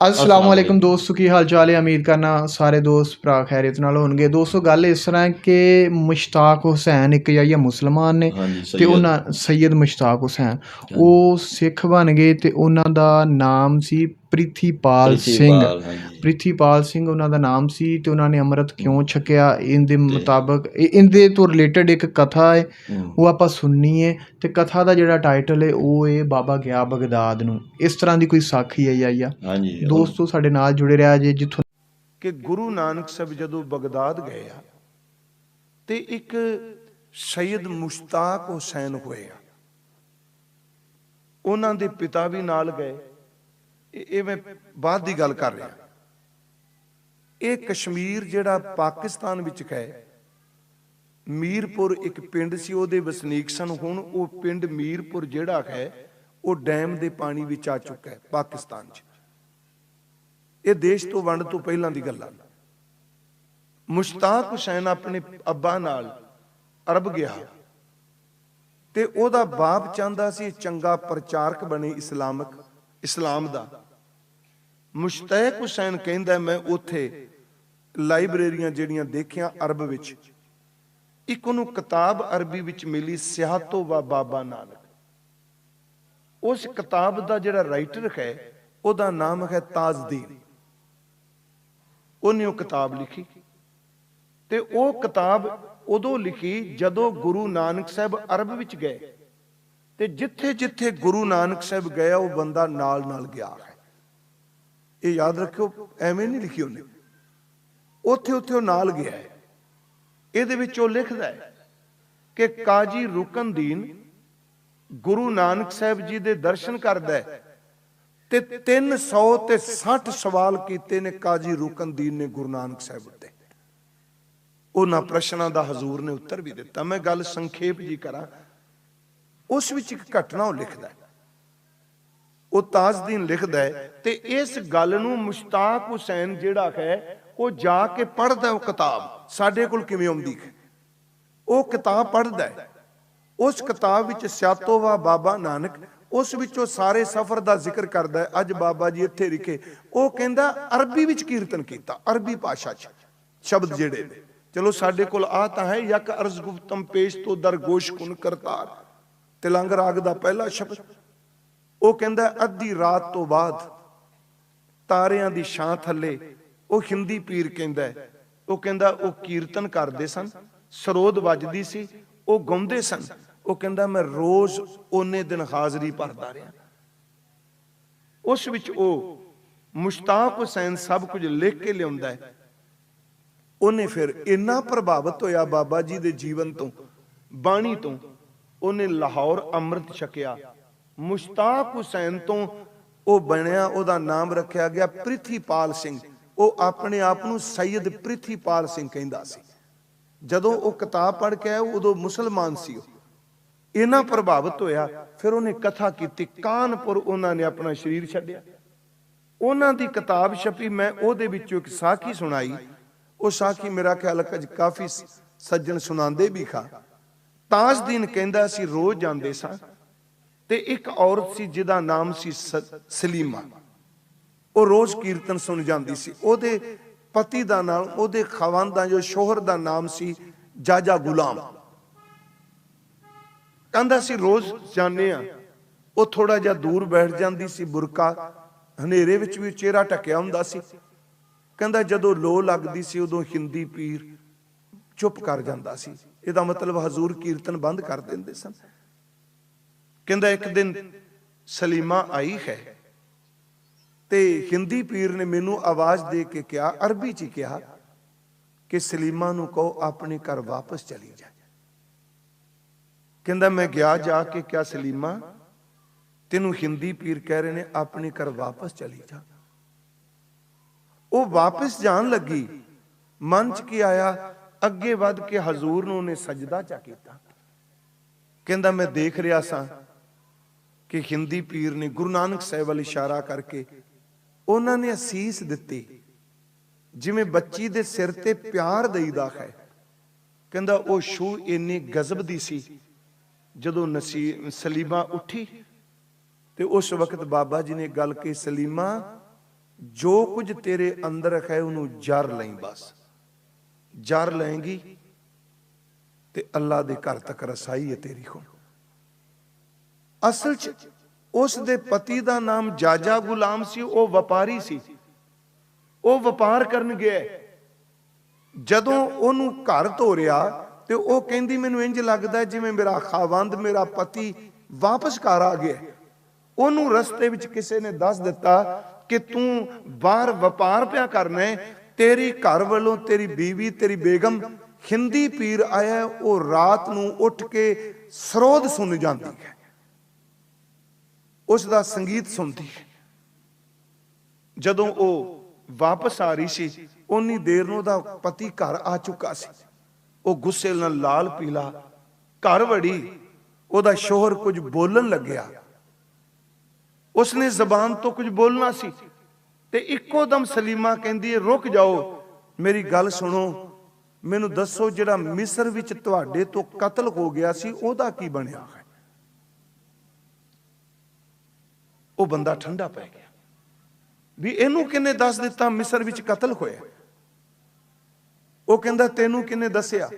ਅਸਲਾਮ ਵਾਲੇਕੁਮ ਦੋਸਤੋ ਕੀ ਹਾਲ ਚਾਲ ਹੈ ਉਮੀਦ ਕਰਨਾ ਸਾਰੇ ਦੋਸਤ ਭਰਾ ਖੈਰੀਅਤ ਨਾਲ ਹੋਣਗੇ ਦੋਸਤੋ ਗੱਲ ਇਸ ਤਰ੍ਹਾਂ ਹੈ ਕਿ ਮੁਸ਼ਤਾਕ ਹੁਸੈਨ ਇੱਕ ਜਾਈਆ ਮੁਸਲਮਾਨ ਨੇ ਤੇ ਉਹਨਾਂ ਸੈਯਦ ਮੁਸ਼ਤਾਕ ਹੁਸੈਨ ਉਹ ਸਿੱਖ ਬਣ ਗਏ ਤੇ ਉਹਨਾਂ ਦਾ ਨਾਮ ਸੀ ਪ੍ਰਿਥੀਪਾਲ ਸਿੰਘ। ਪ੍ਰਿਥੀਪਾਲ ਸਿੰਘ ਉਹਨਾਂ ਦਾ ਨਾਮ ਸੀ ਤੇ ਉਹਨਾਂ ਨੇ ਅੰਮ੍ਰਿਤ ਕਿਉਂ ਛਕਿਆ? ਇਹਦੇ ਮੁਤਾਬਕ ਇਹ- ਇਹਦੇ ਤੋਂ ਰਿਲੇਟਡ ਇੱਕ ਕਥਾ ਹੈ ਉਹ ਆਪਾਂ ਸੁਣਨੀ ਹੈ ਤੇ ਕਥਾ ਦਾ ਜਿਹੜਾ ਟਾਈਟਲ ਹੈ ਉਹ ਹੈ ਬਾਬਾ ਗਿਆ ਬਗਦਾਦ ਨੂੰ। ਇਸ ਤਰ੍ਹਾਂ ਦੀ ਕੋਈ ਸਾਖੀ ਹੈ ਜਾਈਆ ਹਾਂਜੀ। ਦੋਸਤੋ ਸਾਡੇ ਨਾਲ ਜੁੜੇ ਰਿਹਾ ਜੇ ਜਿੱਥੋਂ ਕਿ ਗੁਰੂ ਨਾਨਕ ਸਾਹਿਬ ਜਦੋਂ ਬਗਦਾਦ ਗਏ ਆ ਤੇ ਇੱਕ ਸੈਯਦ ਮੁਸ਼ਤਾਕ ਹੁਸੈਨ ਹੋਏ ਆ। ਉਹਨਾਂ ਦੇ ਪਿਤਾ ਵੀ ਨਾਲ ਗਏ। ਇਹ ਮੈਂ ਬਾਅਦ ਦੀ ਗੱਲ ਕਰ ਰਿਹਾ। ਇਹ ਕਸ਼ਮੀਰ ਜਿਹੜਾ ਪਾਕਿਸਤਾਨ ਵਿੱਚ ਹੈ ਮੀਰਪੁਰ ਇੱਕ ਪਿੰਡ ਸੀ, ਉਹਦੇ ਵਸਨੀਕ ਸਨ। ਹੁਣ ਉਹ ਪਿੰਡ ਮੀਰਪੁਰ ਜਿਹੜਾ ਹੈ ਉਹ ਡੈਮ ਦੇ ਪਾਣੀ ਵਿੱਚ ਆ ਚੁੱਕਾ ਹੈ, ਪਾਕਿਸਤਾਨ 'ਚ। ਇਹ ਦੇਸ਼ ਤੋਂ ਵੰਡ ਤੋਂ ਪਹਿਲਾਂ ਦੀ ਗੱਲ ਆ ਮੁਸ਼ਤਾਕ ਹੁਸੈਨ ਆਪਣੇ ਅੱਬਾ ਨਾਲ ਅਰਬ ਗਿਆ ਤੇ ਉਹਦਾ ਬਾਪ ਚਾਹੁੰਦਾ ਸੀ, ਚੰਗਾ ਪ੍ਰਚਾਰਕ ਬਣੇ ਇਸਲਾਮਿਕ, ਇਸਲਾਮ ਦਾ। ਮੁਸ਼ਤਾਕ ਹੁਸੈਨ ਕਹਿੰਦਾ ਮੈਂ ਉੱਥੇ ਲਾਇਬ੍ਰੇਰੀਆਂ ਜਿਹੜੀਆਂ ਦੇਖੀਆਂ ਅਰਬ ਵਿੱਚ, ਇੱਕ ਉਹਨੂੰ ਕਿਤਾਬ ਅਰਬੀ ਵਿੱਚ ਮਿਲੀ ਸਿਆਹਤੋ ਵਾ ਬਾਬਾ ਨਾਨਕ। ਉਸ ਕਿਤਾਬ ਦਾ ਜਿਹੜਾ ਰਾਈਟਰ ਹੈ, ਉਹਦਾ ਨਾਮ ਹੈ ਤਾਜਦੀਨ। ਉਹਨੇ ਉਹ ਕਿਤਾਬ ਲਿਖੀ। ਤੇ ਉਹ ਕਿਤਾਬ ਉਦੋਂ ਲਿਖੀ ਜਦੋਂ ਗੁਰੂ ਨਾਨਕ ਸਾਹਿਬ ਅਰਬ ਵਿੱਚ ਗਏ। ਤੇ ਜਿੱਥੇ ਜਿੱਥੇ ਗੁਰੂ ਨਾਨਕ ਸਾਹਿਬ ਗਿਆ ਉਹ ਬੰਦਾ ਨਾਲ ਨਾਲ ਗਿਆ। ਇਹ ਯਾਦ ਰੱਖਿਓ, ਐਵੇਂ ਨਹੀਂ ਲਿਖੀ ਉਹਨੇ। ਉੱਥੇ ਉੱਥੇ ਉਹ ਨਾਲ ਗਿਆ ਹੈ। ਇਹਦੇ ਵਿੱਚ ਉਹ ਲਿਖਦਾ ਹੈ ਕਿ ਕਾਜੀ ਰੁਕਨਦੀਨ ਗੁਰੂ ਨਾਨਕ ਸਾਹਿਬ ਜੀ ਦੇ ਦਰਸ਼ਨ ਕਰਦਾ ਹੈ ਤੇ 300 ਤੇ 60 ਸਵਾਲ ਕੀਤੇ ਨੇ ਕਾਜੀ ਰੁਕਨਦੀਨ ਨੇ ਗੁਰੂ ਨਾਨਕ ਸਾਹਿਬ ਉੱਤੇ। ਉਹਨਾਂ ਪ੍ਰਸ਼ਨਾਂ ਦਾ ਹਜ਼ੂਰ ਨੇ ਉੱਤਰ ਵੀ ਦਿੱਤਾ। ਮੈਂ ਗੱਲ ਸੰਖੇਪ ਜੀ ਕਰਾਂ। ਉਸ ਵਿੱਚ ਇੱਕ ਘਟਨਾ ਉਹ ਲਿਖਦਾ ਹੈ। ਉਹ ਤਾਜਦੀਨ ਲਿਖਦਾ ਹੈ ਤੇ ਇਸ ਗੱਲ ਨੂੰ ਮੁਸ਼ਤਾਕ ਹੁਸੈਨ ਜਿਹੜਾ ਹੈ, ਉਹ ਜਾ ਕੇ ਪੜ੍ਹਦਾ ਉਹ ਕਿਤਾਬ। ਸਾਡੇ ਕੋਲ ਕਿਵੇਂ ਆਉਂਦੀ ਹੈ? ਉਹ ਕਿਤਾਬ ਪੜ੍ਹਦਾ ਹੈ। ਉਸ ਕਿਤਾਬ ਵਿੱਚ ਸਿਆਤੋਵਾ ਬਾਬਾ ਨਾਨਕ, ਉਸ ਵਿੱਚੋਂ ਸਾਰੇ ਸਫ਼ਰ ਦਾ ਜ਼ਿਕਰ ਕਰਦਾ ਹੈ। ਅੱਜ ਬਾਬਾ ਜੀ ਇੱਥੇ ਲਿਖੇ ਉਹ ਕਹਿੰਦਾ, ਅਰਬੀ ਵਿੱਚ ਕੀਰਤਨ ਕੀਤਾ, ਅਰਬੀ ਭਾਸ਼ਾ 'ਚ, ਸ਼ਬਦ ਜਿਹੜੇ ਨੇ। ਚਲੋ ਸਾਡੇ ਕੋਲ ਆ ਤਾਂ ਹੈ, ਯਕ ਅਰਜ਼ ਗੁਫਤਮ ਪੇਸ਼ ਤੋਂ ਦਰਗੋਸ਼ ਕੁਨ ਕਰਤਾਰ। ਤਿਲੰਗ ਰਾਗ ਦਾ ਪਹਿਲਾ ਸ਼ਬਦ। ਉਹ ਕਹਿੰਦਾ, ਅੱਧੀ ਰਾਤ ਤੋਂ ਬਾਅਦ ਤਾਰਿਆਂ ਦੀ ਛਾਂ ਥੱਲੇ ਉਹ ਹਿੰਦੀ ਪੀਰ ਕਹਿੰਦਾ ਉਹ ਕਹਿੰਦਾ, ਉਹ ਕੀਰਤਨ ਕਰਦੇ ਸਨ, ਸਰੋਦ ਵੱਜਦੀ ਸੀ, ਉਹ ਗਾਉਂਦੇ ਸਨ। ਉਹ ਕਹਿੰਦਾ, ਮੈਂ ਰੋਜ਼ ਉਹਨੇ ਦਿਨ ਹਾਜ਼ਰੀ ਭਰਦਾ ਰਿਹਾ। ਉਸ ਵਿੱਚ ਉਹ ਮੁਸ਼ਤਾਕ ਹੁਸੈਨ ਸਭ ਕੁਝ ਲਿਖ ਕੇ ਲਿਆਉਂਦਾ ਹੈ। ਉਹਨੇ ਫਿਰ ਇੰਨਾ ਪ੍ਰਭਾਵਿਤ ਹੋਇਆ ਬਾਬਾ ਜੀ ਦੇ ਜੀਵਨ ਤੋਂ, ਬਾਣੀ ਤੋਂ, ਉਹਨੇ ਲਾਹੌਰ ਅੰਮ੍ਰਿਤ ਛਕਿਆ। ਮੁਸ਼ਤਾਕ ਹੁਸੈਨ ਤੋਂ ਉਹ ਬਣਿਆ, ਉਹਦਾ ਨਾਮ ਰੱਖਿਆ ਗਿਆ ਪ੍ਰਿਥੀਪਾਲ ਸਿੰਘ। ਉਹ ਆਪਣੇ ਆਪ ਨੂੰ ਸੈਯਦ ਪ੍ਰਿਥੀਪਾਲ ਸਿੰਘ ਕਹਿੰਦਾ ਸੀ। ਜਦੋਂ ਉਹ ਕਿਤਾਬ ਪੜ੍ਹ ਕੇ ਆਇਆ, ਉਦੋਂ ਮੁਸਲਮਾਨ ਸੀ ਉਹ। ਇੰਨਾ ਪ੍ਰਭਾਵਿਤ ਹੋਇਆ, ਫਿਰ ਉਹਨੇ ਕਥਾ ਕੀਤੀ। ਕਾਨਪੁਰ ਉਹਨਾਂ ਨੇ ਆਪਣਾ ਸਰੀਰ ਛੱਡਿਆ। ਉਹਨਾਂ ਦੀ ਕਿਤਾਬ ਛਪੀ, ਮੈਂ ਉਹਦੇ ਵਿੱਚੋਂ ਇੱਕ ਸਾਖੀ ਸੁਣਾਈ। ਉਹ ਸਾਖੀ ਮੇਰਾ ਖਿਆਲ ਹੈ ਕਾਫੀ ਸੱਜਣ ਸੁਣਾਉਂਦੇ ਵੀ ਖਾ। ਤਾਜਦੀਨ ਕਹਿੰਦਾ ਸੀ, ਰੋਜ਼ ਜਾਂਦੇ ਸਾਂ। ਤੇ ਇੱਕ ਔਰਤ ਸੀ ਜਿਹਦਾ ਨਾਮ ਸੀ ਸਲੀਮਾ। ਉਹ ਰੋਜ਼ ਕੀਰਤਨ ਸੁਣ ਜਾਂਦੀ ਸੀ। ਉਹਦੇ ਪਤੀ ਦਾ ਨਾਮ, ਉਹਦੇ ਖਵਾਨ ਦਾ ਜੋ ਸ਼ੋਹਰ ਦਾ ਨਾਮ ਸੀ, ਜਾਜਾ ਗੁਲਾਮ। ਕਹਿੰਦਾ ਸੀ, ਰੋਜ਼ ਜਾਂਦੇ ਆ। ਉਹ ਥੋੜਾ ਜਿਹਾ ਦੂਰ ਬੈਠ ਜਾਂਦੀ ਸੀ, ਬੁਰਕਾ ਹਨੇਰੇ ਵਿੱਚ ਵੀ ਚਿਹਰਾ ਟਕਿਆ ਹੁੰਦਾ ਸੀ। ਕਹਿੰਦਾ ਜਦੋਂ ਲੋ ਲੱਗਦੀ ਸੀ, ਉਦੋਂ ਹਿੰਦੀ ਪੀਰ ਚੁੱਪ ਕਰ ਜਾਂਦਾ ਸੀ। ਇਹਦਾ ਮਤਲਬ ਹਜ਼ੂਰ ਕੀਰਤਨ ਬੰਦ ਕਰ ਦਿੰਦੇ ਸਨ। ਕਹਿੰਦਾ ਇੱਕ ਦਿਨ ਸਲੀਮਾ ਆਈ ਹੈ ਤੇ ਹਿੰਦੀ ਪੀਰ ਨੇ ਮੈਨੂੰ ਆਵਾਜ਼ ਦੇ ਕੇ ਕਿਹਾ, ਅਰਬੀ ਚ ਹੀ ਕਿਹਾ ਕਿ ਸਲੀਮਾ ਨੂੰ ਕਹੋ ਆਪਣੇ ਘਰ ਵਾਪਸ ਚਲੀ ਜਾ। ਕਹਿੰਦਾ, ਮੈਂ ਗਿਆ ਜਾ ਕੇ ਕਿਹਾ, ਸਲੀਮਾ, ਤੈਨੂੰ ਹਿੰਦੀ ਪੀਰ ਕਹਿ ਰਹੇ ਨੇ, ਆਪਣੇ ਘਰ ਵਾਪਸ ਚਲੀ ਜਾ। ਉਹ ਵਾਪਸ ਜਾਣ ਲੱਗੀ, ਮਨ ਚ ਕੀ ਆਇਆ, ਅੱਗੇ ਵੱਧ ਕੇ ਹਜ਼ੂਰ ਨੂੰ ਉਹਨੇ ਸਜਦਾ ਚਾ ਕੀਤਾ। ਕਹਿੰਦਾ, ਮੈਂ ਦੇਖ ਰਿਹਾ ਸਾਂ ਕਿ ਹਿੰਦੀ ਪੀਰ ਨੇ ਗੁਰੂ ਨਾਨਕ ਸਾਹਿਬ ਵੱਲ ਇਸ਼ਾਰਾ ਕਰਕੇ ਉਹਨਾਂ ਨੇ ਅਸੀਸ ਦਿੱਤੀ। ਜਿਵੇਂ ਬੱਚੀ ਦੇ ਸਿਰ ਤੇ ਪਿਆਰ ਦੇਈਦਾ ਹੈ। ਕਹਿੰਦਾ ਉਹ ਸ਼ੂ ਇੰਨੀ ਗਜ਼ਬ ਦੀ ਸੀ। ਜਦੋਂ ਨਸੀ ਸਲੀਮਾ ਉੱਠੀ ਤੇ ਉਸ ਵਕਤ ਬਾਬਾ ਜੀ ਨੇ ਗੱਲ ਕਹੀ, ਸਲੀਮਾ, ਜੋ ਕੁਝ ਤੇਰੇ ਅੰਦਰ ਹੈ ਉਹਨੂੰ ਜਰ ਲਈ ਬਸ। ਜਰ ਲੈਂਗੀ ਤੇ ਅੱਲਾ ਦੇ ਘਰ ਤੱਕ ਰਸਾਈ ਹੈ ਤੇਰੀ ਹੁਣ। ਅਸਲ 'ਚ ਉਸ ਦੇ ਪਤੀ ਦਾ ਨਾਮ ਜਾਜਾ ਗੁਲਾਮ ਸੀ, ਉਹ ਵਪਾਰੀ ਸੀ। ਉਹ ਵਪਾਰ ਕਰਨ ਗਿਆ। ਜਦੋਂ ਉਹਨੂੰ ਘਰ ਤੋਰਿਆ ਤੇ ਉਹ ਕਹਿੰਦੀ, ਮੈਨੂੰ ਇੰਜ ਲੱਗਦਾ ਜਿਵੇਂ ਮੇਰਾ ਖਾਵੰਦ, ਮੇਰਾ ਪਤੀ ਵਾਪਸ ਘਰ ਆ ਗਿਆ ਉਹਨੂੰ ਰਸਤੇ ਵਿੱਚ ਕਿਸੇ ਨੇ ਦੱਸ ਦਿੱਤਾ ਕਿ ਤੂੰ ਬਾਹਰ ਵਪਾਰ ਪਿਆ ਕਰਨਾ ਹੈ, ਤੇਰੀ ਘਰ ਵੱਲੋਂ ਤੇਰੀ ਬੀਵੀ, ਤੇਰੀ ਬੇਗਮ ਹਿੰਦੀ ਪੀਰ ਆਇਆ ਉਹ ਰਾਤ ਨੂੰ ਉੱਠ ਕੇ ਸਰੋਦ ਸੁਣ ਜਾਂਦੀ ਹੈ। ਉਸ ਦਾ ਸੰਗੀਤ ਸੁਣਦੀ। ਜਦੋਂ ਉਹ ਵਾਪਸ ਆ ਰਹੀ ਸੀ ਉਨੀ ਦੇਰ ਨੂੰ ਉਹਦਾ ਪਤੀ ਘਰ ਆ ਚੁੱਕਾ ਸੀ। ਉਹ ਗੁੱਸੇ ਨਾਲ ਲਾਲ ਪੀਲਾ ਘਰ ਵੜੀ, ਉਹਦਾ ਸ਼ੋਹਰ ਕੁਝ ਬੋਲਣ ਲੱਗਿਆ। ਉਸਨੇ ਜ਼ਬਾਨ ਤੋਂ ਕੁਝ ਬੋਲਣਾ ਸੀ ਤੇ ਇੱਕੋ ਦਮ ਸਲੀਮਾ ਕਹਿੰਦੀ ਹੈ, ਰੁਕ ਜਾਓ, ਮੇਰੀ ਗੱਲ ਸੁਣੋ। ਮੈਨੂੰ ਦੱਸੋ ਜਿਹੜਾ ਮਿਸਰ ਵਿੱਚ ਤੁਹਾਡੇ ਤੋਂ ਕਤਲ ਹੋ ਗਿਆ ਸੀ, ਉਹਦਾ ਕੀ ਬਣਿਆ ਹੈ? ਉਹ ਬੰਦਾ ਠੰਡਾ ਪੈ ਗਿਆ। ਵੀ ਇਹਨੂੰ ਕਿੰਨੇ ਦੱਸ ਦਿੱਤਾ ਮਿਸਰ ਵਿੱਚ ਕਤਲ ਹੋਇਆ? ਉਹ ਕਹਿੰਦਾ, ਤੈਨੂੰ ਕਿੰਨੇ ਦੱਸਿਆ?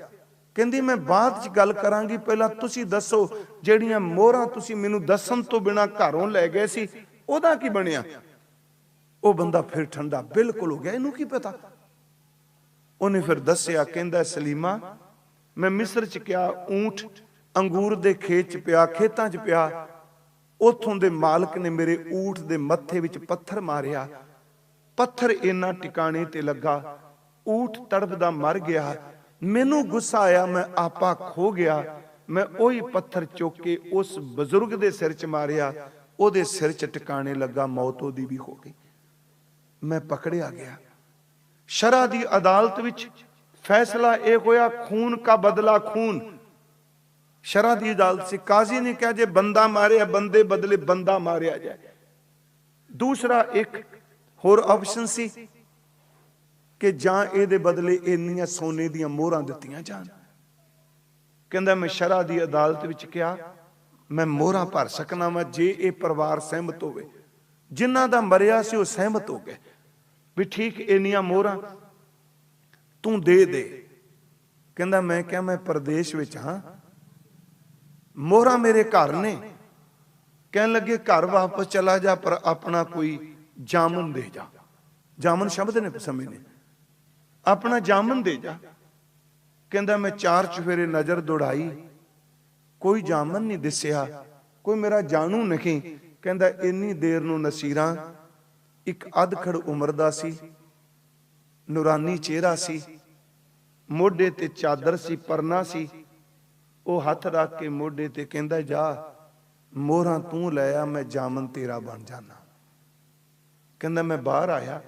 ਕਹਿੰਦੀ, ਮੈਂ ਬਾਅਦ ਚ ਗੱਲ ਕਰਾਂਗੀ। ਪਹਿਲਾਂ ਤੁਸੀਂ ਦੱਸੋ, ਜਿਹੜੀਆਂ ਮੋਹਰਾਂ ਤੁਸੀਂ ਮੈਨੂੰ ਦੱਸਣ ਤੋਂ ਬਿਨਾ ਘਰੋਂ ਲੈ ਗਏ ਸੀ, ਉਹਦਾ ਕੀ ਬਣਿਆ? ਉਹ ਬੰਦਾ ਫਿਰ ਠੰਡਾ ਬਿਲਕੁਲ ਹੋ ਗਿਆ। ਇਹਨੂੰ ਕੀ ਪਤਾ? ਉਹਨੇ ਫਿਰ ਦੱਸਿਆ, ਕਹਿੰਦਾ, ਸਲੀਮਾ, ਮੈਂ ਮਿਸਰ ਚ ਕਿਹਾ ਊਂਠ, ਅੰਗੂਰ ਦੇ ਖੇਤ ਚ ਪਿਆ, ਖੇਤਾਂ ਚ ਪਿਆ ਉਥੋਂ ਦੇ ਮਾਲਕ ਨੇ ਮੇਰੇ ਊਠ ਦੇ ਮੱਥੇ ਵਿੱਚ ਪੱਥਰ ਮਾਰਿਆ। ਪੱਥਰ ਇੰਨਾ ਟਿਕਾਣੇ ਤੇ ਲੱਗਾ। ਊਠ ਤੜਫਦਾ ਮਰ ਗਿਆ। ਮੈਨੂੰ ਗੁੱਸਾ ਆਇਆ, ਮੈਂ ਆਪਾ ਖੋ ਗਿਆ। ਮੈਂ ਉਹੀ ਪੱਥਰ ਚੁੱਕ ਕੇ ਉਸ ਬਜ਼ੁਰਗ ਦੇ ਸਿਰ 'ਚ ਮਾਰਿਆ। ਉਹਦੇ ਸਿਰ 'ਚ ਟਿਕਾਣੇ ਲੱਗਾ, ਮੌਤ ਉਹਦੀ ਵੀ ਹੋ ਗਈ। ਮੈਂ ਪਕੜਿਆ ਗਿਆ। ਸ਼ਰਾ ਦੀ ਅਦਾਲਤ ਵਿੱਚ ਫੈਸਲਾ ਇਹ ਹੋਇਆ, ਖੂਨ ਕਾ ਬਦਲਾ ਖੂਨ। ਸ਼ਰਾ ਦੀ ਅਦਾਲਤ ਸੀ, ਕਾਜ਼ੀ ਨੇ ਕਿਹਾ, ਜੇ ਬੰਦਾ ਮਾਰਿਆ, ਬੰਦੇ ਬਦਲੇ ਬੰਦਾ ਮਾਰਿਆ ਜਾਏ। ਦੂਸਰਾ ਇੱਕ ਹੋਰ ਆਪਸ਼ਨ ਸੀ ਕਿ ਜਾਂ ਇਹਦੇ ਬਦਲੇ ਇੰਨੀਆਂ ਸੋਨੇ ਦੀਆਂ ਮੋਹਰਾਂ ਦਿੱਤੀਆਂ ਜਾਣ। ਕਹਿੰਦਾ, ਮੈਂ ਸ਼ਰਾ ਦੀ ਅਦਾਲਤ ਵਿੱਚ ਕਿਹਾ, ਮੈਂ ਮੋਹਰਾਂ ਭਰ ਸਕਣਾ ਮੈਂ ਜੇ ਇਹ ਪਰਿਵਾਰ ਸਹਿਮਤ ਹੋਵੇ। ਜਿਨ੍ਹਾਂ ਦਾ ਮਰਿਆ ਸੀ, ਉਹ ਸਹਿਮਤ ਹੋ ਗਏ। ਵੀ ਠੀਕ, ਇੰਨੀਆਂ ਮੋਹਰਾਂ ਤੂੰ ਦੇ ਦੇ। ਕਹਿੰਦਾ, ਮੈਂ ਕਿਹਾ, ਮੈਂ ਪ੍ਰਦੇਸ਼ ਵਿੱਚ ਹਾਂ। ਮੋਹਰਾ ਮੇਰੇ ਘਰ ਨੇ। ਕਹਿਣ ਲੱਗੇ, ਘਰ ਵਾਪਸ ਚਲਾ ਜਾ, ਪਰ ਆਪਣਾ ਕੋਈ ਜਾਮਨ ਦੇ ਜਾ। ਜਾਮਨ ਸ਼ਬਦ ਨੇ ਸਮੇਂ ਨੇ ਆਪਣਾ ਜਾਮਨ ਦੇ ਜਾ। ਕਹਿੰਦਾ, ਮੈਂ ਚਾਰ ਚੁਫੇਰੇ ਨਜ਼ਰ ਦੌੜਾਈ। ਕੋਈ ਜਾਮਨ ਨਹੀਂ ਦਿਸਿਆ। ਕੋਈ ਮੇਰਾ ਜਾਣੂ ਨਹੀਂ। ਕਹਿੰਦਾ, ਇੰਨੀ ਦੇਰ ਨੂੰ ਨਸੀਰਾਂ, ਇੱਕ ਅਧਖੜ ਉਮਰ ਦਾ ਸੀ। ਨੂਰਾਨੀ ਚਿਹਰਾ ਸੀ। ਮੋਢੇ ਤੇ ਚਾਦਰ ਸੀ, ਪਰਨਾ ਸੀ। ਉਹ ਹੱਥ ਰੱਖ ਕੇ ਮੋਢੇ ਤੇ ਕਹਿੰਦਾ, ਜਾ, ਮੋਹਰਾਂ ਤੂੰ ਲੈ ਆ, ਮੈਂ ਜਾਮਨ ਤੇਰਾ ਬਣ ਜਾਣਾ ਕਹਿੰਦਾ, ਮੈਂ ਬਾਹਰ ਆਇਆ।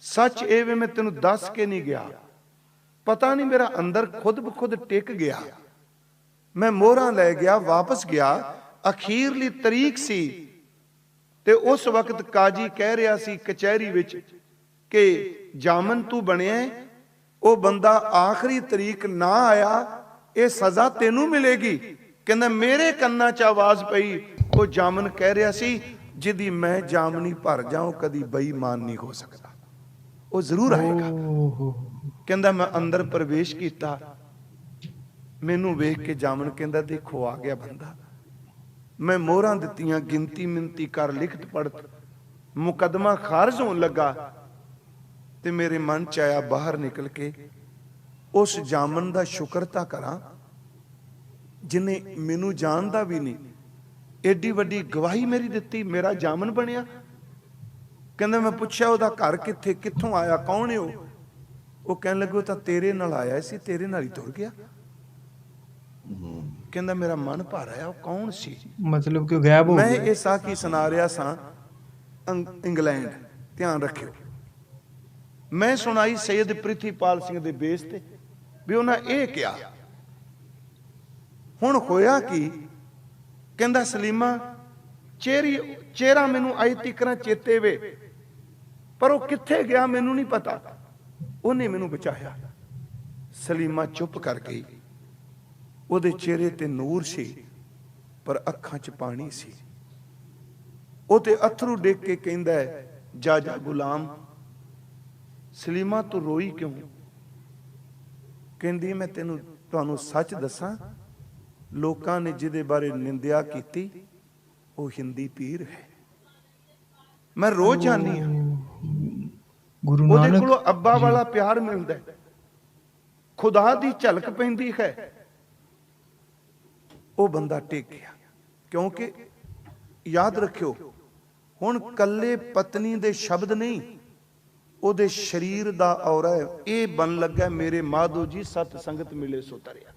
ਸੱਚ ਇਹ ਵੇ ਮੈਂ ਤੈਨੂੰ ਦੱਸ ਕੇ ਨਹੀਂ ਗਿਆ। ਪਤਾ ਨਹੀਂ ਮੇਰਾ ਅੰਦਰ ਖੁਦ ਬਖੁਦ ਟਿਕ ਗਿਆ। ਮੈਂ ਮੋਹਰਾਂ ਲੈ ਗਿਆ, ਵਾਪਸ ਗਿਆ। ਅਖੀਰਲੀ ਤਰੀਕ ਸੀ ਤੇ ਉਸ ਵਕਤ ਕਾਜੀ ਕਹਿ ਰਿਹਾ ਸੀ ਕਚਹਿਰੀ ਵਿੱਚ ਕਿ ਜਾਮਨ ਤੂੰ ਬਣਿਆ ਉਹ ਬੰਦਾ ਆਖਰੀ ਤਰੀਕ ਨਾ ਆਇਆ ਇਹ ਸਜ਼ਾ ਤੈਨੂੰ ਮਿਲੇਗੀ। ਕਹਿੰਦਾ ਮੇਰੇ ਕੰਨਾਂ 'ਚ ਆਵਾਜ਼ ਪਈ ਉਹ ਜਾਮਨ ਕਹਿ ਰਿਹਾ ਸੀ ਜਿਹਦੀ ਮੈਂ ਜਾਮਨੀ ਭਰ ਜਾਉਂ ਕਦੀ ਬੇਈਮਾਨ ਨਹੀਂ ਹੋ ਸਕਦਾ। ਉਹ ਜ਼ਰੂਰ ਆਏਗਾ। ਕਹਿੰਦਾ ਮੈਂ ਅੰਦਰ ਪ੍ਰਵੇਸ਼ ਕੀਤਾ। ਮੈਨੂੰ ਵੇਖ ਕੇ ਜਾਮਨ ਕਹਿੰਦਾ ਦੇਖੋ ਆ ਗਿਆ ਬੰਦਾ। ਮੈਂ ਮੋਹਰਾਂ ਦਿੱਤੀਆਂ ਗਿਣਤੀ ਮਿੰਤੀ ਕਰ ਲਿਖਤ ਪੜਤ। ਮੁਕਦਮਾ ਖਾਰਜ ਹੋਣ ਲੱਗਾ ਤੇ ਮੇਰੇ ਮਨ ਚ ਆਇਆ ਬਾਹਰ ਨਿਕਲ ਕੇ ਉਸ ਜਾਮਨ ਦਾ ਸ਼ੁਕਰ ਤਾਂ ਕਰਾਂ ਜਿਨੇ ਮੈਨੂੰ ਜਾਣਦਾ ਵੀ ਨਹੀਂ। ਏਡੀ ਵੱਡੀ ਗਵਾਹੀ ਮੇਰੀ ਦਿੱਤੀ ਮੇਰਾ ਜਾਮਨ ਬਣਿਆ। ਕਹਿੰਦਾ ਮੈਂ ਪੁੱਛਿਆ ਉਹਦਾ ਘਰ ਕਿੱਥੇ ਕਿੱਥੋਂ ਆਇਆ ਕੌਣ ਹੈ ਉਹ? ਉਹ ਕਹਿਣ ਲੱਗੇ ਤਾਂ ਤੇਰੇ ਨਾਲ ਆਇਆ ਸੀ ਤੇਰੇ ਨਾਲ ਹੀ ਤੁਰ ਗਿਆ। ਕਹਿੰਦਾ ਮੇਰਾ ਮਨ ਭਰ ਆਇਆ ਉਹ ਕੌਣ ਸੀ? ਮਤਲਬ ਕਿ ਗਾਇਬ ਹੋ ਮੈਂ ਗਿਆ। ਇਹ ਸਾਖੀ ਸੁਣਾ ਰਿਹਾ ਸਾਂ ਇੰਗਲੈਂਡ ਧਿਆਨ ਰੱਖਿਓ। ਮੈਂ ਸੁਣਾਈ ਸੈਯਦ ਪ੍ਰਿਥੀਪਾਲ ਸਿੰਘ ਦੇ ਬੇਸ ਤੇ ਵੀ ਉਹਨਾਂ ਇਹ ਕਿਹਾ। ਹੁਣ ਹੋਇਆ ਕਿ? ਕਹਿੰਦਾ, ਸਲੀਮਾ ਚਿਹਰੀ ਚਿਹਰਾ ਮੈਨੂੰ ਅਜੇ ਤੀਕਰਾਂ ਚੇਤੇ ਵੇ, ਪਰ ਉਹ ਕਿੱਥੇ ਗਿਆ ਮੈਨੂੰ ਨਹੀਂ ਪਤਾ। ਉਹਨੇ ਮੈਨੂੰ ਬਚਾਇਆ। ਸਲੀਮਾ ਚੁੱਪ ਕਰ ਗਈ। ਉਹਦੇ ਚਿਹਰੇ ਤੇ ਨੂਰ ਸੀ, ਪਰ ਅੱਖਾਂ 'ਚ ਪਾਣੀ ਸੀ। ਉਹ ਤੇ ਅਥਰੂ ਡੇਕ ਕੇ ਕਹਿੰਦਾ, ਜਾ ਜਾ, ਗੁਲਾਮ, ਸਲੀਮਾ ਤੂੰ ਰੋਈ ਕਿਉਂ? ਕਹਿੰਦੀ ਮੈਂ ਤੈਨੂੰ ਤੁਹਾਨੂੰ ਸੱਚ ਦੱਸਾਂ ਲੋਕਾਂ ਨੇ ਜਿਹਦੇ ਬਾਰੇ ਨਿੰਦਿਆ ਕੀਤੀ ਉਹ ਹਿੰਦੀ ਪੀਰ ਹੈ। ਮੈਂ ਰੋਜ਼ ਜਾਣੀ ਹਾਂ। ਗੁਰੂ ਉਹਦੇ ਨਾਨਕ ਕੋਲੋਂ ਅੱਬਾ ਵਾਲਾ ਪਿਆਰ ਮਿਲਦਾ ਹੈ। ਖੁਦਾ ਦੀ ਝਲਕ ਪੈਂਦੀ ਹੈ। ਉਹ ਬੰਦਾ ਟਿਕ ਗਿਆ ਕਿਉਂਕਿ ਯਾਦ ਰੱਖਿਓ ਹੁਣ ਕੱਲੇ ਪਤਨੀ ਦੇ ਸ਼ਬਦ ਨਹੀਂ ਉਹਦੇ ਸਰੀਰ ਦਾ ਔਰਾ ਇਹ ਬਣ ਲੱਗਾ ਮੇਰੇ ਮਾਧੋ ਜੀ, ਸਤ ਸੰਗਤ ਮਿਲੇ ਸੋ ਤਰਿਆ।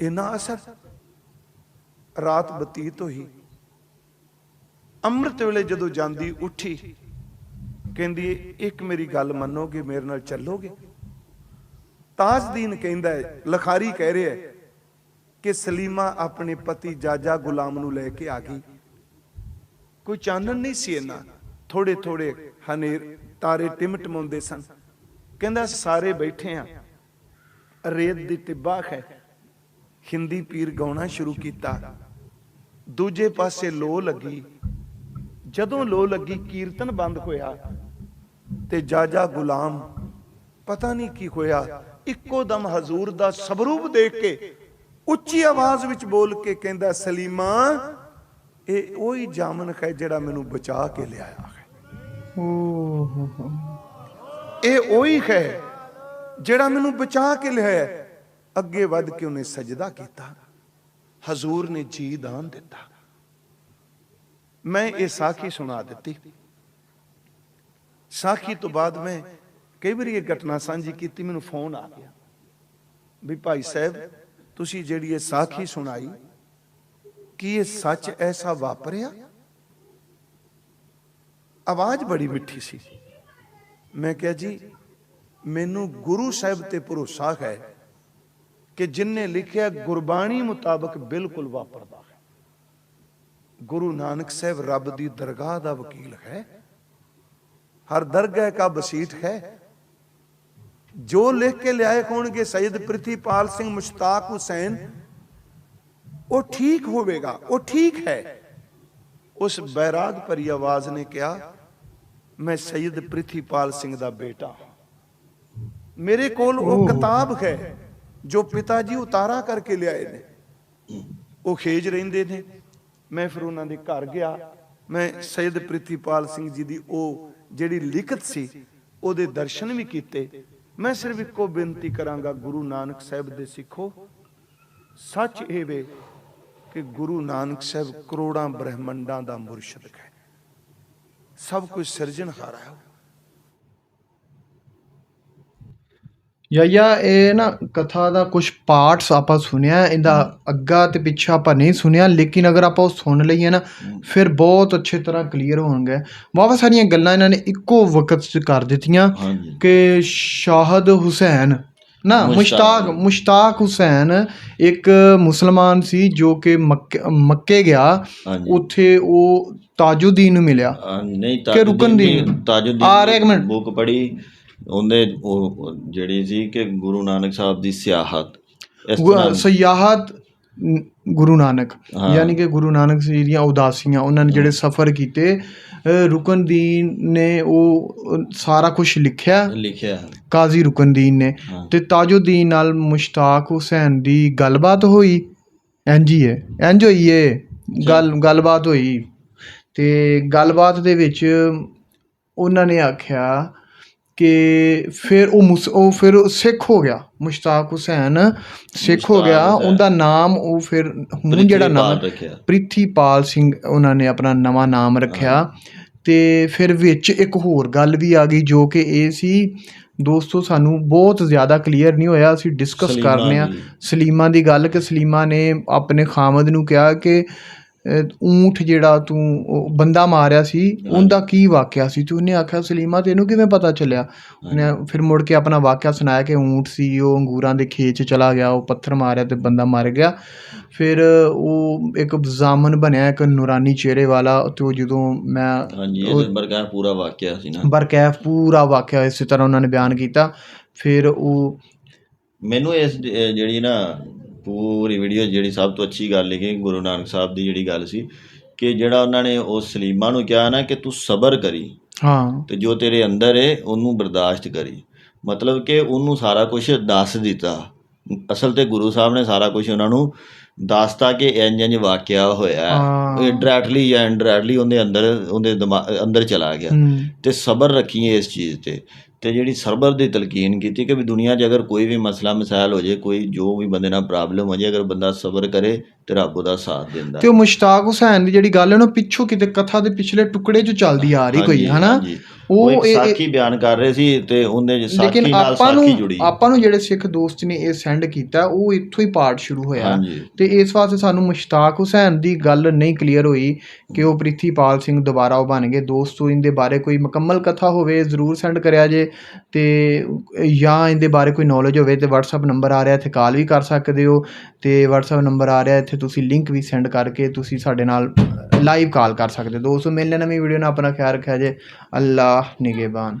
ਇਨਾ ਅਸਰ। ਰਾਤ ਬਤੀਤ ਹੋਈ। ਅੰਮ੍ਰਿਤ ਵੇਲੇ ਜਦੋਂ ਜਾਂਦੀ ਉੱਠੀ, ਕਹਿੰਦੀ, ਇੱਕ ਮੇਰੀ ਗੱਲ ਮੰਨੋਗੇ, ਮੇਰੇ ਨਾਲ ਚੱਲੋਗੇ? ਤਾਜਦੀਨ ਕਹਿੰਦਾ ਹੈ, ਲਖਾਰੀ ਕਹਿ ਰਿਹਾ ਹੈ ਕਿ ਸਲੀਮਾ ਆਪਣੇ ਪਤੀ ਜਾਜਾ ਗੁਲਾਮ ਨੂੰ ਲੈ ਕੇ ਆ ਗਈ। ਕੋਈ ਚਾਨਣ ਨਹੀਂ ਸੀ ਇਹਨਾਂ ਥੋੜੇ ਥੋੜੇ ਹਨੇਰ ਤਾਰੇ ਟਿਮਟਮਾਉਂਦੇ ਸਨ। ਕਹਿੰਦਾ, ਸਾਰੇ ਬੈਠੇ ਆ। ਰੇਤ ਦੀ ਟਿੱਬਾ ਹੈ। ਹਿੰਦੀ ਪੀਰ ਗਾਉਣਾ ਸ਼ੁਰੂ ਕੀਤਾ। ਦੂਜੇ ਪਾਸੇ ਲੋ ਲੱਗੀ। ਜਦੋਂ ਲੋ ਲੱਗੀ, ਕੀਰਤਨ ਬੰਦ ਹੋਇਆ ਤੇ ਜਾਜਾ ਗੁਲਾਮ, ਪਤਾ ਨਹੀਂ ਕੀ ਹੋਇਆ, ਇੱਕੋ ਦਮ ਹਜ਼ੂਰ ਦਾ ਸਵਰੂਪ ਦੇਖ ਕੇ ਉੱਚੀ ਆਵਾਜ਼ ਵਿੱਚ ਬੋਲ ਕੇ ਕਹਿੰਦਾ, ਸਲੀਮਾ, ਇਹ ਉਹੀ ਜਾਮਨ ਹੈ ਜਿਹੜਾ ਮੈਨੂੰ ਬਚਾ ਕੇ ਲਿਆਇਆ ਇਹ ਉਹੀ ਹੈ ਜਿਹੜਾ ਮੈਨੂੰ ਬਚਾ ਕੇ ਲਿਆ ਅੱਗੇ ਵੱਧ ਕੇ ਉਹਨੇ ਸਜਦਾ ਕੀਤਾ। ਹਜ਼ੂਰ ਨੇ ਜੀ ਦਾਨ ਦਿੱਤਾ। ਮੈਂ ਇਹ ਸਾਖੀ ਸੁਣਾ ਦਿੱਤੀ। ਸਾਖੀ ਤੋਂ ਬਾਅਦ ਮੈਂ ਕਈ ਵਾਰੀ ਇਹ ਘਟਨਾ ਸਾਂਝੀ ਕੀਤੀ, ਮੈਨੂੰ ਫੋਨ ਆ ਗਿਆ। ਵੀ ਭਾਈ ਸਾਹਿਬ, ਤੁਸੀਂ ਜਿਹੜੀ ਇਹ ਸਾਖੀ ਸੁਣਾਈ, ਕੀ ਇਹ ਸੱਚ ਐਸਾ ਵਾਪਰਿਆ? ਆਵਾਜ਼ ਬੜੀ ਮਿੱਠੀ ਸੀ ਮੈਂ ਕਿਹਾ ਜੀ ਮੈਨੂੰ ਗੁਰੂ ਸਾਹਿਬ ਤੇ ਭਰੋਸਾ ਹੈ ਕਿ ਜਿਨਨੇ ਲਿਖਿਆ ਗੁਰਬਾਣੀ ਮੁਤਾਬਕ ਬਿਲਕੁਲ ਵਾਪਰਦਾ ਹੈ ਗੁਰੂ ਨਾਨਕ ਸਾਹਿਬ ਰੱਬ ਦੀ ਦਰਗਾਹ ਦਾ ਵਕੀਲ ਹੈ ਹਰ ਦਰਗਾਹ ਕਾ ਬਸੀਠ ਹੈ ਜੋ ਲਿਖ ਕੇ ਲਿਆਏ ਹੋਣਗੇ ਸੈਦ ਪ੍ਰਿਥੀਪਾਲ ਸਿੰਘ ਮੁਸ਼ਤਾਕ ਹੁਸੈਨ ਉਹ ਠੀਕ ਹੋਵੇਗਾ ਉਹ ਠੀਕ ਹੈ ਉਸ ਬੈਰਾਗ ਭਰੀ ਆਵਾਜ਼ ਨੇ ਕਿਹਾ ਮੈਂ ਸੈਦ ਪ੍ਰਿਥੀਪਾਲ ਸਿੰਘ ਦਾ ਬੇਟਾ। ਹਾਂ। ਮੇਰੇ ਕੋਲ ਉਹ ਕਿਤਾਬ ਹੈ, ਜੋ ਪਿਤਾ ਜੀ ਉਤਾਰਾ ਕਰਕੇ ਲਿਆਏ ਨੇ। ਉਹ ਖੇਜ ਰਹਿੰਦੇ ਨੇ। ਮੈਂ ਫਿਰ ਉਹਨਾਂ ਦੇ ਘਰ ਗਿਆ। ਮੈਂ ਸੈਦ ਪ੍ਰਿਥੀਪਾਲ ਸਿੰਘ ਜੀ ਦੀ ਉਹ ਜਿਹੜੀ ਲਿਖਤ ਸੀ, ਉਹਦੇ ਦਰਸ਼ਨ ਵੀ ਕੀਤੇ। ਮੈਂ ਸਿਰਫ ਇੱਕੋ ਬੇਨਤੀ ਕਰਾਂਗਾ, ਗੁਰੂ ਨਾਨਕ ਸਾਹਿਬ ਦੇ ਸਿੱਖੋ। ਸੱਚ ਇਹ ਵੇ ਕਿ ਗੁਰੂ ਨਾਨਕ ਸਾਹਿਬ ਕਰੋੜਾਂ ਬ੍ਰਹਿਮੰਡਾਂ ਦਾ ਮੁਰਸ਼ਿਦ ਹੈ। ਸਭ ਕੁਝ ਸਿਰਜਣਹਾਰ ਹੈ ਉਹ। ਯਾ ਇਹ ਨਾ ਕਥਾ ਦਾ ਕੁਝ ਪਾਰਟਸ ਆਪਾਂ ਸੁਣਿਆ ਇਹਦਾ ਅੱਗਾ ਤੇ ਪਿੱਛਾ ਆਪਾਂ ਨਹੀਂ ਸੁਣਿਆ ਲੇਕਿਨ ਅਗਰ ਆਪਾਂ ਉਹ ਸੁਣ ਲਈਏ ਨਾ ਫਿਰ ਬਹੁਤ ਅੱਛੇ ਤਰ੍ਹਾਂ ਕਲੀਅਰ ਹੋਣਗੇ ਬਹੁਤ ਸਾਰੀਆਂ ਗੱਲਾਂ ਇਹਨਾਂ ਨੇ ਇੱਕੋ ਵਕਤ 'ਚ ਕਰ ਦਿੱਤੀਆਂ ਕਿ ਸ਼ਾਹਦ ਹੁਸੈਨ ਨਾ ਮੁਸ਼ਤਾਕ। ਮੁਸ਼ਤਾਕ ਹੁਸੈਨ ਇੱਕ ਮੁਸਲਮਾਨ ਸੀ ਜੋ ਕਿ ਮੱਕੇ ਗਿਆ। ਉੱਥੇ ਉਹ ਤਾਜੁਦੀਨ ਨੂੰ ਮਿਲਿਆ। ਨਹੀਂ ਕਿ ਤਾਜੁਦੀਨ ਆ ਰਿਹਾ ਇੱਕ ਮਿੰਟ। ਬੁੱਕ ਪੜੀ ਉਹਦੇ ਉਹ ਜਿਹੜੀ ਸੀ ਕਿ ਗੁਰੂ ਨਾਨਕ ਸਾਹਿਬ ਦੀ ਸਿਆਹਤ। ਨ- ਗੁਰੂ ਨਾਨਕ। ਯਾਨੀ ਕਿ ਗੁਰੂ ਨਾਨਕ ਜੀ ਦੀਆਂ ਉਦਾਸੀਆਂ ਉਹਨਾਂ ਨੇ ਜਿਹੜੇ ਸਫ਼ਰ ਕੀਤੇ ਰੁਕਨਦੀਨ ਨੇ ਉਹ ਸਾਰਾ ਕੁਝ ਲਿਖਿਆ। ਲਿਖਿਆ। ਕਾਜ਼ੀ ਰੁਕਨਦੀਨ ਨੇ। ਤੇ ਤਾਜੁਦੀਨ ਨਾਲ ਮੁਸ਼ਤਾਕ ਹੁਸੈਨ ਦੀ ਗੱਲਬਾਤ ਹੋਈ? ਇੰਝ ਹੀ ਹੈ। ਇੰਝ ਹੋਈ ਹੈ ਗੱਲ ਗੱਲਬਾਤ ਹੋਈ। ਤੇ ਗੱਲਬਾਤ ਦੇ ਵਿੱਚ ਉਹਨਾਂ ਨੇ ਆਖਿਆ ਕਿ ਫਿਰ ਉਹ ਉਹ ਫਿਰ ਸਿੱਖ ਹੋ ਗਿਆ। ਮੁਸ਼ਤਾਕ ਹੁਸੈਨ ਸਿੱਖ ਹੋ ਗਿਆ। ਉਹਦਾ ਨਾਮ ਉਹ ਫਿਰ ਹੁਣ ਜਿਹੜਾ ਨਾਮ ਪ੍ਰਿਥੀਪਾਲ ਸਿੰਘ ਉਹਨਾਂ ਨੇ ਆਪਣਾ ਨਵਾਂ ਨਾਮ ਰੱਖਿਆ। ਤੇ ਫਿਰ ਵਿੱਚ ਇੱਕ ਹੋਰ ਗੱਲ ਵੀ ਆ ਗਈ ਜੋ ਕਿ ਇਹ ਸੀ ਦੋਸਤੋ ਸਾਨੂੰ ਬਹੁਤ ਜ਼ਿਆਦਾ ਕਲੀਅਰ ਨਹੀਂ ਹੋਇਆ ਅਸੀਂ ਡਿਸਕਸ ਕਰਨੇ ਆ ਦੀ। ਸਲੀਮਾ ਦੀ ਗੱਲ ਕਿ ਸਲੀਮਾ ਨੇ ਆਪਣੇ ਖਾਮਦ ਨੂੰ ਕਿਹਾ ਕਿ ਊਂਠ ਜਿਹੜਾ ਤੂੰ ਬੰਦਾ ਮਾਰਿਆ ਸੀ ਉਹਦਾ ਕੀ ਵਾਕਿਆ ਸੀ? ਤੇ ਉਹਨੇ ਆਖਿਆ ਸਲੀਮਾ ਤੈਨੂੰ ਕਿਵੇਂ ਪਤਾ ਚੱਲਿਆ? ਉਹਨੇ ਫਿਰ ਮੁੜ ਕੇ ਆਪਣਾ ਵਾਕਿਆ ਸੁਣਾਇਆ ਕਿ ਊਂਠ ਸੀ ਉਹ ਅੰਗੂਰਾਂ ਦੇ ਖੇਤ 'ਚ ਚਲਾ ਗਿਆ ਉਹ ਪੱਥਰ ਮਾਰਿਆ ਤੇ ਬੰਦਾ ਮਰ ਗਿਆ। ਫਿਰ ਉਹ ਇੱਕ ਜ਼ਾਮਨ ਬਣਿਆ ਇੱਕ ਨੂਰਾਨੀ ਚਿਹਰੇ ਵਾਲਾ ਤੇ ਉਹ ਜਦੋਂ ਮੈਂ ਹਾਂਜੀ ਉਹ- ਇਹ ਬਰਕਾ ਪੂਰਾ ਵਾਕਿਆ ਸੀ ਨਾ। ਬਰਕੈਫ ਪੂਰਾ ਵਾਕਿਆ ਇਸੇ ਤਰ੍ਹਾਂ ਉਹਨਾਂ ਨੇ ਬਿਆਨ ਕੀਤਾ। ਫਿਰ ਉਹ ਮੈਨੂੰ ਇਸ ਜਿਹੜੀ ਨਾ ਪੂਰੀ ਵੀਡੀਓ ਜਿਹੜੀ ਸਭ ਤੋਂ ਅੱਛੀ ਗੱਲ ਲਿਖੀ ਗੁਰੂ ਨਾਨਕ ਸਾਹਿਬ ਦੀ ਜਿਹੜੀ ਗੱਲ ਸੀ ਕਿ ਜਿਹੜਾ ਉਹਨਾਂ ਨੇ ਉਸ ਸਲੀਮਾ ਨੂੰ ਕਿਹਾ ਨਾ ਕਿ ਤੂੰ ਸਬਰ ਕਰੀ। ਹਾਂ। ਤੇ ਜੋ ਤੇਰੇ ਅੰਦਰ ਹੈ ਉਹਨੂੰ ਬਰਦਾਸ਼ਤ ਕਰੀ। ਮਤਲਬ ਕਿ ਉਹਨੂੰ ਸਾਰਾ ਕੁਝ ਦੱਸ ਦਿੱਤਾ। ਅਸਲ ਤੇ ਗੁਰੂ ਸਾਹਿਬ ਨੇ ਸਾਰਾ ਕੁਝ ਉਹਨਾਂ ਨੂੰ ਦੱਸਤਾ ਕਿ ਇੰਜ ਇੰਜ ਵਾਕਿਆ ਹੋਇਆ। ਹਾਂ। ਡਾਇਰੈਕਟਲੀ ਜਾਂ ਇਨਡਾਇਰੈਕਟਲੀ ਉਹਦੇ ਅੰਦਰ ਉਹਦੇ ਦਿਮਾਗ ਅੰਦਰ ਚਲਾ ਗਿਆ। ਤੇ ਸਬਰ ਰੱਖੀਏ ਇਸ ਚੀਜ਼ ਤੇ। ਤੇ ਜਿਹੜੀ ਸਬਰ ਦੀ ਤਲਕੀਨ ਕੀਤੀ ਕਿ ਵੀ ਦੁਨੀਆ 'ਚ ਅਗਰ ਕੋਈ ਵੀ ਮਸਲਾ ਮਸਾਇਲ ਹੋ ਜੇ ਕੋਈ ਜੋ ਵੀ ਬੰਦੇ ਨਾਲ ਪ੍ਰੋਬਲਮ ਹੋ ਜੇ ਅਗਰ ਬੰਦਾ ਸਬਰ ਕਰੇ ਤੇ ਰੱਬ ਉਹਦਾ ਸਾਥ ਦਿੰਦਾ ਤੇ ਉਹ ਮੁਸ਼ਤਾਕ ਹੁਸੈਨ ਦੀ ਜਿਹੜੀ ਗੱਲ ਹੈ ਨਾ ਪਿੱਛੋਂ ਕਿਤੇ ਕਥਾ ਦੇ ਪਿਛਲੇ ਟੁਕੜੇ 'ਚ ਚੱਲਦੀ ਆ ਰਹੀ ਕੋਈ ਹਨਾ। ਉਹ ਇਹ- ਸਾਖੀ ਬਿਆਨ ਕਰ ਰਹੇ ਸੀ ਤੇ ਉਹਦੇ ਸਾਖੀ ਨਾਲ ਆਪਾਂ ਨੂੰ ਸਾਖੀ ਜੁੜੀ। ਆਪਾਂ ਨੂੰ ਜਿਹੜੇ ਸਿੱਖ ਦੋਸਤ ਨੇ ਇਹ ਸੈਂਡ ਕੀਤਾ ਉਹ ਇੱਥੋਂ ਹੀ ਪਾਰਟ ਸ਼ੁਰੂ ਹੋਇਆ। ਤੇ ਇਸ ਵਾਸਤੇ ਸਾਨੂੰ ਮੁਸ਼ਤਾਕ ਹੁਸੈਨ ਦੀ ਗੱਲ ਨਹੀਂ ਕਲੀਅਰ ਹੋਈ ਕਿ ਉਹ ਪ੍ਰਿਥੀਪਾਲ ਸਿੰਘ ਦੁਬਾਰਾ ਉਹ ਬਣ ਗਏ। ਦੋਸਤੋ ਇਹਦੇ ਬਾਰੇ ਕੋਈ ਮੁਕੰਮਲ ਕਥਾ ਹੋਵੇ ਜ਼ਰੂਰ ਸੈਂਡ ਕਰਿਆ ਜੇ ਤੇ ਜਾਂ ਇਹਦੇ ਬਾਰੇ ਕੋਈ ਨੌਲੇਜ ਹੋਵੇ ਤੇ WhatsApp ਨੰਬਰ ਆ ਰਿਹਾ ਇੱਥੇ ਕਾਲ ਵੀ ਕਰ ਸਕਦੇ ਹੋ। ਤੇ WhatsApp ਨੰਬਰ ਆ ਰਿਹਾ ਇੱਥੇ ਤੁਸੀਂ ਲਿੰਕ ਵੀ ਸੈਂਡ ਕਰਕੇ ਤੁਸੀਂ ਸਾਡੇ ਨਾਲ ਲਾਈਵ ਕਾਲ ਕਰ ਸਕਦੇ ਹੋ। ਦੋਸਤੋ ਮਿਲਣੇ ਨਵੀਂ ਵੀਡੀਓ ਨਾਲ ਆਪਣਾ ਖਿਆਲ ਰੱਖਿਆ ਜੇ। ਅੱਲਾਹ ਨਿਗਹਿਬਾਨ